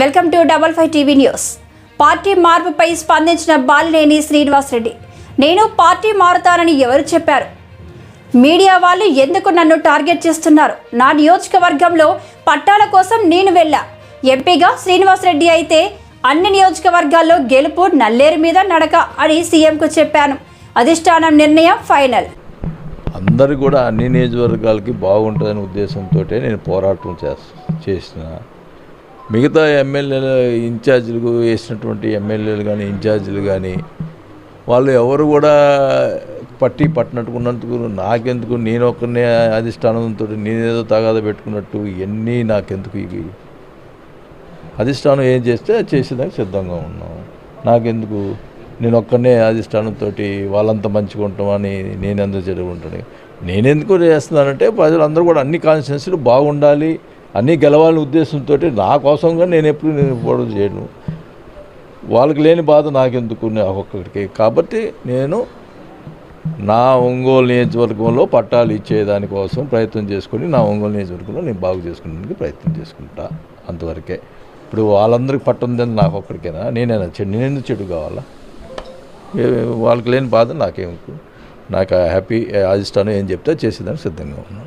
Welcome to double five TV news. Party మార్పుపై స్పందించిన బాలినేని శ్రీనివాసరెడ్డి నేను పార్టీ మారుతానని ఎవరు చెప్పారు? మీడియా వాళ్ళు ఎందుకు నన్ను టార్గెట్ చేస్తున్నారు? నా నియోజకవర్గంలో పట్టాల కోసం నేను వెళ్ళా. ఎంపీగా శ్రీనివాసరెడ్డి అయితే అన్ని నియోజకవర్గాల్లో గెలుపు నల్లేరు మీద నడక అని సీఎంకు చెప్పాను. అధిష్టానం నిర్ణయం ఫైనల్. అందరు కూడా అన్ని నియోజకవర్గాలకి బాగుంటుందనే ఉద్దేశంతో నేను పోరాటం చేస్తా చేసిన మిగతా ఎమ్మెల్యేలు ఇన్ఛార్జీలకు వేసినటువంటి ఎమ్మెల్యేలు కానీ ఇన్ఛార్జీలు కానీ వాళ్ళు ఎవరు కూడా పట్టి పట్టినట్టుకున్నందుకు నాకెందుకు? నేను ఒక్కనే అధిష్టానంతో నేనేదో తగాద పెట్టుకున్నట్టు ఇవన్నీ నాకెందుకు? ఇవి అధిష్టానం ఏం చేస్తే చేసేదానికి సిద్ధంగా ఉన్నాం. నాకెందుకు? నేను ఒక్కనే అధిష్టానంతో వాళ్ళంతా మంచిగా ఉంటామని నేను ఎందుకు చెడుకుంటాను నేనెందుకు చేస్తున్నానంటే ప్రజలందరూ కూడా అన్ని కాన్స్టిట్యున్సీలు బాగుండాలి. అన్నీ గెలవాలని ఉద్దేశంతో నా కోసంగా నేను ఎప్పుడు నేను పోవడం చేయను. వాళ్ళకి లేని బాధ నాకెందుకు? నా కాబట్టి నేను నా ఒంగోలు నియోజకవర్గంలో పట్టాలు ఇచ్చేదానికోసం ప్రయత్నం చేసుకొని నా ఒంగోలు నియోజకవర్గంలో నేను బాగు చేసుకునేందుకు ప్రయత్నం చేసుకుంటా అంతవరకే. ఇప్పుడు వాళ్ళందరికీ పట్టుందని నాకు ఒక్కడికేనా? నేనేనా చెడు నేనెందుకు చెడు కావాలా? వాళ్ళకి లేని బాధ నాకేమికు నాకు హ్యాపీ అధిష్టానం ఏం చెప్తే చేసేదానికి సిద్ధంగా ఉన్నాను.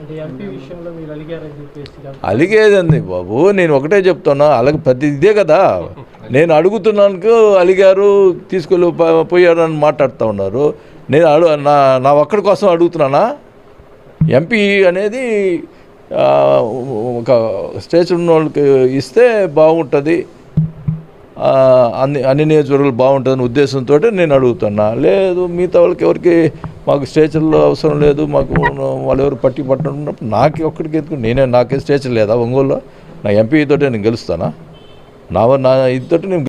అలిగేదండి బాబు నేను ఒకటే చెప్తున్నా అలాగే ప్రతి ఇదే కదా. నేను అడుగుతున్నాను అలిగారు తీసుకెళ్ళి పోయారు అని మాట్లాడుతూ ఉన్నారు. నేను అడు నా నా ఒక్కడి కోసం అడుగుతున్నానా? ఎంపీ అనేది ఒక స్టేజ్ ఉన్న వాళ్ళకి ఇస్తే బాగుంటుంది. అన్ని అన్ని నియోజకవర్గాలు బాగుంటుందని ఉద్దేశంతో నేను అడుగుతున్నా. లేదు మిగతా వాళ్ళకి ఎవరికి మాకు స్టేచర్లు అవసరం లేదు మాకు వాళ్ళు ఎవరు పట్టి పట్టినప్పుడు నాకు ఒక్కడికి ఎందుకు? నేనే నాకే స్టేచర్ లేదా ఒంగోలులో? నా ఎంపీ తోటే నేను గెలుస్తానా? నా నా ఇదితోటి నేను